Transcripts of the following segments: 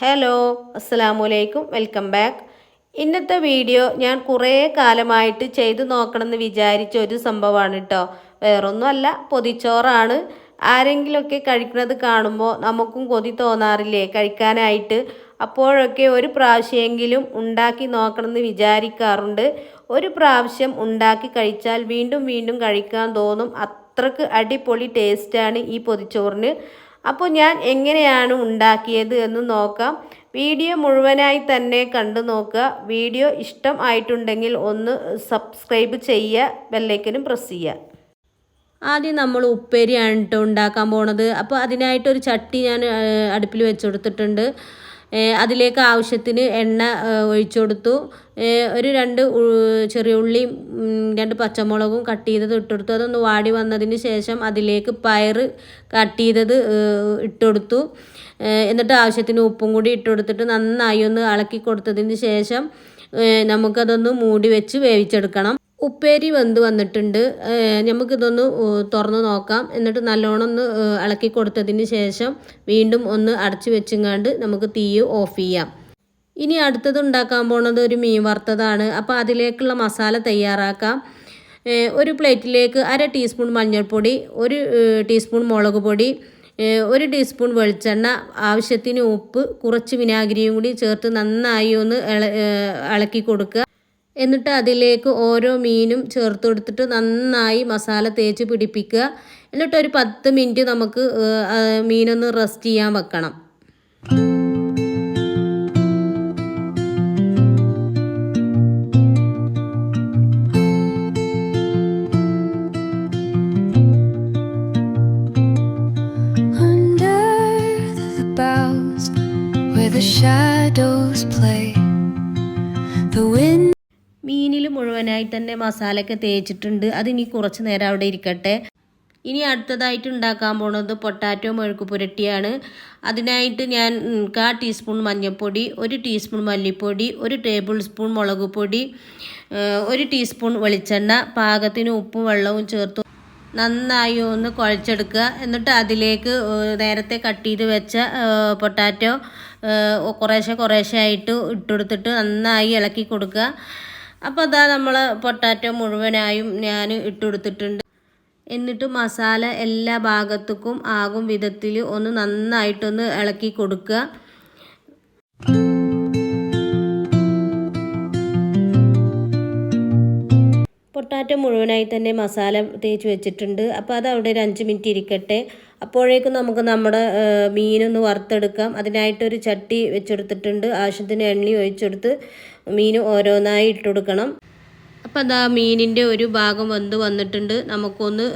Hello അസ്സലാമു അലൈക്കും welcome back ഇന്നത്തെ വീഡിയോ ഞാൻ കുറേ കാലമായിട്ട് ചെയ്തു നോക്കണമെന്ന് വിചാരിച്ച ഒരു സംഭവമാണ് കേട്ടോ വേറൊന്നുമല്ല പൊതിച്ചോറാണ്. ആരെങ്കിലുമൊക്കെ കഴിക്കുന്നത് കാണുമ്പോൾ നമുക്കും കൊതി തോന്നാറില്ലേ? കഴിക്കാനായിട്ട്. അപ്പോഴൊക്കെ ഒരു പ്രാവശ്യമെങ്കിലും ഉണ്ടാക്കി നോക്കണമെന്ന് വിചാരിക്കാറുണ്ട്. ഒരു പ്രാവശ്യം ഉണ്ടാക്കി കഴിച്ചാൽ വീണ്ടും വീണ്ടും കഴിക്കാൻ തോന്നും. അത്രയ്ക്ക് അടിപൊളി ടേസ്റ്റാണ് ഈ പൊതിച്ചോറിന്. അപ്പോൾ ഞാൻ എങ്ങനെയാണ് ഉണ്ടാക്കിയത് എന്ന് നോക്കാം. വീഡിയോ മുഴുവനായി തന്നെ കണ്ടു നോക്കുക. വീഡിയോ ഇഷ്ടം ആയിട്ടുണ്ടെങ്കിൽ ഒന്ന് സബ്സ്ക്രൈബ് ചെയ്യുക ബെല്ലൈക്കനും പ്രസ് ചെയ്യുക. ആദ്യം നമ്മൾ ഉപ്പേരിയാണ് കേട്ടോ ഉണ്ടാക്കാൻ പോണത്. അപ്പോൾ അതിനായിട്ടൊരു ചട്ടി ഞാൻ അടുപ്പിൽ വെച്ച് കൊടുത്തിട്ടുണ്ട്. അതിലേക്ക് ആവശ്യത്തിന് എണ്ണ ഒഴിച്ചു കൊടുത്തു. ഒരു രണ്ട് ചെറിയ ഉള്ളിയും രണ്ട് പച്ചമുളകും കട്ട് ചെയ്തത് ഇട്ടുകൊടുത്തു അതൊന്ന് വാടി വന്നതിന് ശേഷം അതിലേക്ക് പയർ കട്ട് ചെയ്തത് ഇട്ടുകൊടുത്തു എന്നിട്ട് ആവശ്യത്തിന് ഉപ്പും കൂടി ഇട്ട് കൊടുത്തിട്ട് നന്നായി ഒന്ന് ഇളക്കി കൊടുത്തതിന് ശേഷം നമുക്കതൊന്ന് മൂടി വെച്ച് വേവിച്ചെടുക്കണം. ഉപ്പേരി വെന്ത് വന്നിട്ടുണ്ട്. നമുക്കിതൊന്ന് തുറന്ന് നോക്കാം. എന്നിട്ട് നല്ലോണം ഒന്ന് ഇളക്കി കൊടുത്തതിന് ശേഷം വീണ്ടും ഒന്ന് അടച്ചു വെച്ചുങ്ങാണ്ട് നമുക്ക് തീ ഓഫ് ചെയ്യാം. ഇനി അടുത്തത് ഉണ്ടാക്കാൻ പോണത് ഒരു മീൻ വറുത്തതാണ്. അപ്പോൾ അതിലേക്കുള്ള മസാല തയ്യാറാക്കാം. ഒരു പ്ലേറ്റിലേക്ക് അര ടീസ്പൂൺ മഞ്ഞൾപ്പൊടി ഒരു ടീസ്പൂൺ മുളക് പൊടി ഒരു ടീസ്പൂൺ വെളിച്ചെണ്ണ ആവശ്യത്തിന് ഉപ്പ് കുറച്ച് വിനാഗിരിയും കൂടി ചേർത്ത് നന്നായി ഒന്ന് ഇളക്കി കൊടുക്കുക. എന്നിട്ട് അതിലേക്ക് ഓരോ മീനും ചേർത്ത് കൊടുത്തിട്ട് നന്നായി മസാല തേച്ച് പിടിപ്പിക്കുക. എന്നിട്ട് ഒരു പത്ത് മിനിറ്റ് നമുക്ക് മീനൊന്ന് റെസ്റ്റ് ചെയ്യാൻ വെക്കണം. മീനിൽ മുഴുവനായി തന്നെ മസാലയൊക്കെ തേച്ചിട്ടുണ്ട്. അതിനി കുറച്ച് നേരം അവിടെ ഇരിക്കട്ടെ. ഇനി അടുത്തതായിട്ട് ഉണ്ടാക്കാൻ പോണത് പൊട്ടാറ്റോ മെഴുക്ക് പുരട്ടിയാണ്. അതിനായിട്ട് ഞാൻ കാ ടീസ്പൂൺ മഞ്ഞൾപ്പൊടി ഒരു ടീസ്പൂൺ മല്ലിപ്പൊടി ഒരു ടേബിൾ സ്പൂൺ മുളക് പൊടി ഒരു ടീസ്പൂൺ വെളിച്ചെണ്ണ പാകത്തിന് ഉപ്പും വെള്ളവും ചേർത്ത് നന്നായി ഒന്ന് കുഴച്ചെടുക്കുക. എന്നിട്ട് അതിലേക്ക് നേരത്തെ കട്ട് ചെയ്ത് വെച്ച പൊട്ടാറ്റോ കുറേശ്ശെ കുറേശ്ശെ ആയിട്ട് ഇട്ടുകൊടുത്തിട്ട് നന്നായി ഇളക്കി കൊടുക്കുക. അപ്പോൾ അതാ നമ്മൾ പൊട്ടാറ്റോ മുഴുവനായും ഞാൻ ഇട്ടുകൊടുത്തിട്ടുണ്ട് എന്നിട്ട് മസാല എല്ലാ ഭാഗത്തേക്കും ആകും വിധത്തിൽ ഒന്ന് നന്നായിട്ടൊന്ന് ഇളക്കി കൊടുക്കുക. പൊട്ടാറ്റോ മുഴുവനായി തന്നെ മസാല തേച്ച് വെച്ചിട്ടുണ്ട്. അപ്പോൾ അത് അവിടെ ഒരു അഞ്ച് മിനിറ്റ് ഇരിക്കട്ടെ. അപ്പോഴേക്കും നമുക്ക് നമ്മുടെ മീനൊന്ന് വറുത്തെടുക്കാം. അതിനായിട്ടൊരു ചട്ടി വെച്ചെടുത്തിട്ടുണ്ട്. ആവശ്യത്തിന് എണ്ണി ഒഴിച്ചെടുത്ത് മീൻ ഓരോന്നായി ഇട്ട് കൊടുക്കണം അപ്പോൾ അതാ മീനിന്റെ ഒരു ഭാഗം വെന്ത് വന്നിട്ടുണ്ട്. നമുക്കൊന്ന്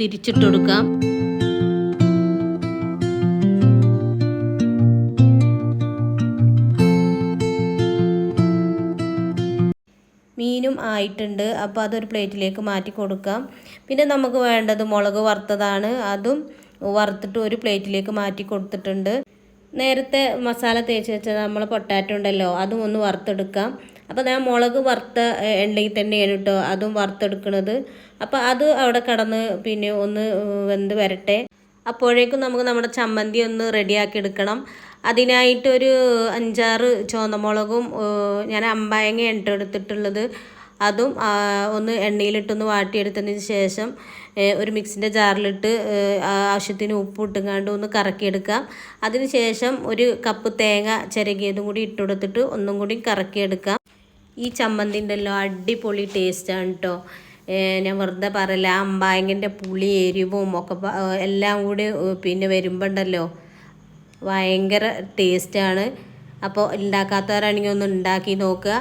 തിരിച്ചിട്ട് കൊടുക്കാം ആയിട്ടുണ്ട്. അപ്പോൾ അതൊരു പ്ലേറ്റിലേക്ക് മാറ്റി കൊടുക്കാം. പിന്നെ നമുക്ക് വേണ്ടത് മുളക് വറുത്തതാണ്. അതും വറുത്തിട്ട് ഒരു പ്ലേറ്റിലേക്ക് മാറ്റി കൊടുത്തിട്ടുണ്ട്. നേരത്തെ മസാല തേച്ച് വെച്ച നമ്മൾ പൊട്ടാറ്റോ ഉണ്ടല്ലോ അതും ഒന്ന് വറുത്തെടുക്കാം. അപ്പോൾ ഞാൻ മുളക് വറുത്ത എണ്ണയിൽ തന്നെയാണ് കേട്ടോ അതും വറുത്തെടുക്കുന്നത് അപ്പോൾ അത് അവിടെ കടന്ന് പിന്നെ ഒന്ന് വെന്ത് വരട്ടെ. അപ്പോഴേക്കും നമുക്ക് നമ്മുടെ ചമ്മന്തി ഒന്ന് റെഡിയാക്കി എടുക്കണം. അതിനായിട്ടൊരു അഞ്ചാറ് ചുവന്നമുളകും ഞാൻ അമ്പായങ്ങ എണ്ണ എടുത്തിട്ടുള്ളത്. അതും ഒന്ന് എണ്ണയിലിട്ടൊന്ന് വാട്ടിയെടുത്തതിന് ശേഷം ഒരു മിക്സിന്റെ ജാറിലിട്ട് ആവശ്യത്തിന് ഉപ്പ് ഇട്ടുങ്ങാണ്ട് ഒന്ന് കറക്കിയെടുക്കാം അതിന് ശേഷം ഒരു കപ്പ് തേങ്ങ ചിരകിയതും കൂടി ഇട്ട് കൊടുത്തിട്ട് ഒന്നും കൂടി കറക്കിയെടുക്കാം ഈ ചമ്മന്തിന്റെ എല്ലാം അടിപൊളി ടേസ്റ്റാണ് കേട്ടോ ഞാൻ വെറുതെ പറയില്ല അമ്പായങ്ങന്റെ പുളി എരിവും ഒക്കെ എല്ലാം കൂടി പിന്നെ വരുമ്പോണ്ടല്ലോ. ഭയങ്കര ടേസ്റ്റാണ്. അപ്പോൾ ഉണ്ടാക്കാത്തവരാണെങ്കിൽ ഒന്ന് ഉണ്ടാക്കി നോക്കുക.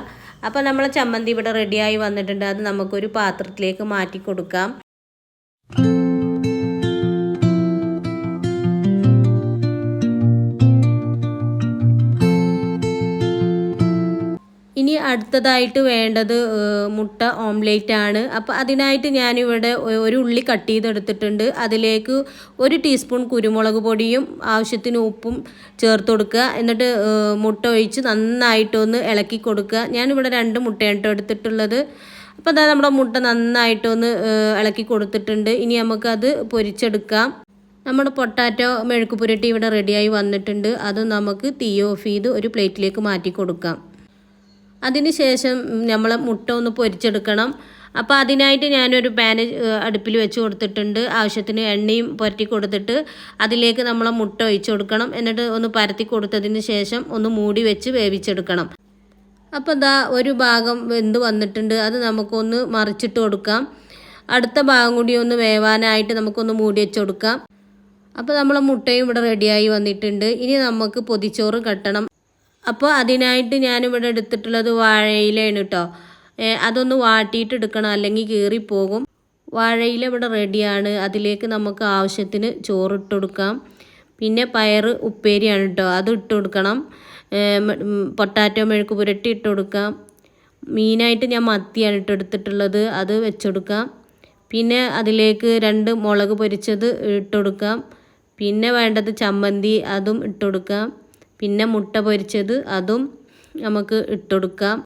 അപ്പോൾ നമ്മൾ ചമ്മന്തി ഇവിടെ റെഡിയായി വന്നിട്ടുണ്ട്. അത് നമുക്കൊരു പാത്രത്തിലേക്ക് മാറ്റി കൊടുക്കാം ഇനി അടുത്തതായിട്ട് വേണ്ടത് മുട്ട ഓംലേറ്റ് ആണ്. അപ്പോൾ അതിനായിട്ട് ഞാനിവിടെ ഒരു ഉള്ളി കട്ട് ചെയ്തെടുത്തിട്ടുണ്ട്. അതിലേക്ക് ഒരു ടീസ്പൂൺ കുരുമുളക് പൊടിയും ആവശ്യത്തിന് ഉപ്പും ചേർത്ത് കൊടുക്കുക. എന്നിട്ട് മുട്ട ഒഴിച്ച് നന്നായിട്ടൊന്ന് ഇളക്കി കൊടുക്കുക. ഞാനിവിടെ രണ്ട് മുട്ടയാണ് എടുത്തിട്ടുള്ളത്. അപ്പോൾ അതാ നമ്മുടെ മുട്ട നന്നായിട്ടൊന്ന് ഇളക്കി കൊടുത്തിട്ടുണ്ട്. ഇനി നമുക്കത് പൊരിച്ചെടുക്കാം. നമ്മുടെ പൊട്ടാറ്റോ മെഴുക്ക് പുരട്ടി ഇവിടെ റെഡിയായി വന്നിട്ടുണ്ട്. അത് നമുക്ക് തീ ഓഫ് ചെയ്ത് ഒരു പ്ലേറ്റിലേക്ക് മാറ്റി കൊടുക്കാം. അതിന് ശേഷം നമ്മൾ മുട്ട ഒന്ന് പൊരിച്ചെടുക്കണം. അപ്പോൾ അതിനായിട്ട് ഞാനൊരു പാന് അടുപ്പിൽ വെച്ച് കൊടുത്തിട്ടുണ്ട്. ആവശ്യത്തിന് എണ്ണയും പുരട്ടി കൊടുത്തിട്ട് അതിലേക്ക് നമ്മൾ മുട്ട ഒഴിച്ച് കൊടുക്കണം. എന്നിട്ട് ഒന്ന് പരത്തി കൊടുത്തതിന് ശേഷം ഒന്ന് മൂടി വെച്ച് വേവിച്ചെടുക്കണം. അപ്പോൾ ദാ ഒരു ഭാഗം വെന്ത് വന്നിട്ടുണ്ട്. അത് നമുക്കൊന്ന് മറിച്ചിട്ട് കൊടുക്കാം. അടുത്ത ഭാഗം കൂടി ഒന്ന് വേവാനായിട്ട് നമുക്കൊന്ന് മൂടി വെച്ച് കൊടുക്കാം. അപ്പോൾ നമ്മൾ മുട്ടയും ഇവിടെ റെഡിയായി വന്നിട്ടുണ്ട്. ഇനി നമുക്ക് പൊതിച്ചോറ് കട്ടണം. അപ്പോൾ അതിനായിട്ട് ഞാനിവിടെ എടുത്തിട്ടുള്ളത് വാഴയിലയാണ് കേട്ടോ അതൊന്ന് വാട്ടിയിട്ട് എടുക്കണം അല്ലെങ്കിൽ കീറിപ്പോകും. വാഴയില ഇവിടെ റെഡിയാണ്. അതിലേക്ക് നമുക്ക് ആവശ്യത്തിന് ചോറിട്ട് കൊടുക്കാം. പിന്നെ പയർ ഉപ്പേരിയാണ് കേട്ടോ അത് ഇട്ട് കൊടുക്കണം. പൊട്ടാറ്റോ മെഴുക്ക് പുരട്ടി ഇട്ട് കൊടുക്കാം. മീനായിട്ട് ഞാൻ മത്തിയാണ് ഇട്ട് എടുത്തിട്ടുള്ളത്. അത് വെച്ചെടുക്കാം പിന്നെ അതിലേക്ക് രണ്ട് മുളക് പൊരിച്ചത് ഇട്ട് കൊടുക്കാം. പിന്നെ വേണ്ടത് ചമ്മന്തി അതും ഇട്ട് കൊടുക്കാം. പിന്നെ മുട്ട പൊരിച്ചത് അതും നമുക്ക് ഇട്ടുകൊടുക്കാം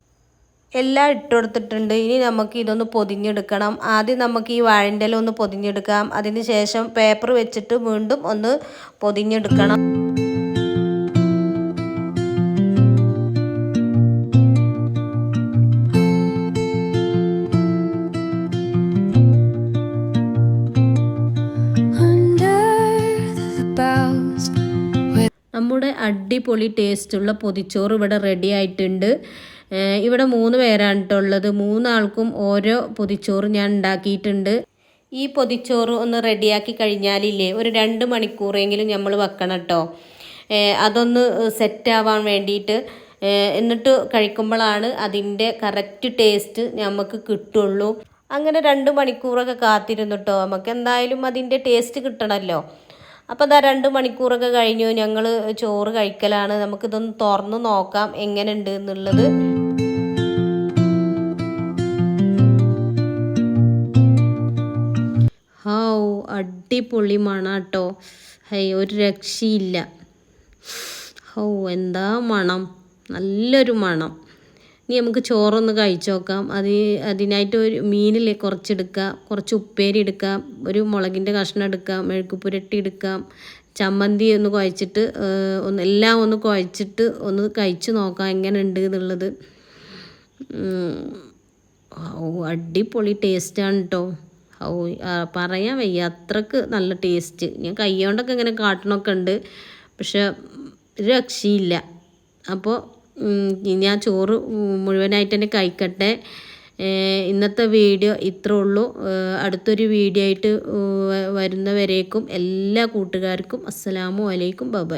എല്ലാം ഇട്ടുകൊടുത്തിട്ടുണ്ട് ഇനി നമുക്ക് ഇതൊന്ന് പൊതിഞ്ഞെടുക്കണം. ആദ്യം നമുക്ക് ഈ വാഴന്റെ ഒന്ന് പൊതിഞ്ഞെടുക്കാം. അതിന് ശേഷം പേപ്പർ വെച്ചിട്ട് വീണ്ടും ഒന്ന് പൊതിഞ്ഞെടുക്കണം. നമ്മുടെ അടിപൊളി ടേസ്റ്റുള്ള പൊതിച്ചോറ് ഇവിടെ റെഡി ആയിട്ടുണ്ട്. ഇവിടെ മൂന്ന് പേരാണ് കേട്ടോ ഉള്ളത്. മൂന്നാൾക്കും ഓരോ പൊതിച്ചോറ് ഞാൻ ഉണ്ടാക്കിയിട്ടുണ്ട്. ഈ പൊതിച്ചോറ് ഒന്ന് റെഡിയാക്കി കഴിഞ്ഞാലില്ലേ ഒരു രണ്ട് മണിക്കൂറെങ്കിലും നമ്മൾ വെക്കണം കേട്ടോ അതൊന്ന് സെറ്റ് ആവാൻ വേണ്ടിയിട്ട് എന്നിട്ട് കഴിക്കുമ്പോഴാണ് അതിന്റെ കറക്റ്റ് ടേസ്റ്റ് നമുക്ക് കിട്ടുള്ളൂ. അങ്ങനെ രണ്ട് മണിക്കൂറൊക്കെ കാത്തിരുന്നു കേട്ടോ നമുക്ക് എന്തായാലും അതിന്റെ ടേസ്റ്റ് കിട്ടണമല്ലോ അപ്പോൾ അതാ രണ്ട് മണിക്കൂറൊക്കെ കഴിഞ്ഞു. ഞങ്ങൾ ചോറ് കഴിക്കലാണ്. നമുക്കിതൊന്ന് തുറന്ന് നോക്കാം എങ്ങനെയുണ്ട് എന്നുള്ളത്. ഹൗ അടിപൊളി മണാട്ടോ. ഹൈ ഒരു രക്ഷയില്ല. ഹോ എന്താ മണം? നല്ലൊരു മണം. ഇനി നമുക്ക് ചോറൊന്ന് കഴിച്ചു നോക്കാം. അത് അതിനായിട്ട് ഒരു മീനില്ലേ കുറച്ചെടുക്കുക കുറച്ച് ഉപ്പേരി എടുക്കാം. ഒരു മുളകിന്റെ കഷ്ണം എടുക്കാം. മെഴുക്ക് പുരട്ടി എടുക്കാം. ചമ്മന്തി ഒന്ന് കുഴച്ചിട്ട് ഒന്ന് എല്ലാം ഒന്ന് കുഴച്ചിട്ട് ഒന്ന് കഴിച്ചു നോക്കാം എങ്ങനെ ഉണ്ട് എന്നുള്ളത് ഓ അടിപൊളി ടേസ്റ്റാണ് കേട്ടോ ഓ പറയാൻ വയ്യ. അത്രയ്ക്ക് നല്ല ടേസ്റ്റ്. ഞാൻ കൈകൊണ്ടൊക്കെ ഇങ്ങനെ കാട്ടണമൊക്കെ ഉണ്ട്. പക്ഷെ രക്ഷയില്ല. അപ്പോൾ ഞാൻ ചോറ് മുഴുവനായിട്ട് തന്നെ കഴിക്കട്ടെ. ഇന്നത്തെ വീഡിയോ ഇത്രേ ഉള്ളൂ. അടുത്തൊരു വീഡിയോ ആയിട്ട് വരുന്നവരേക്കും എല്ലാ കൂട്ടുകാർക്കും അസ്സലാമു അലൈക്കും. ബബായ്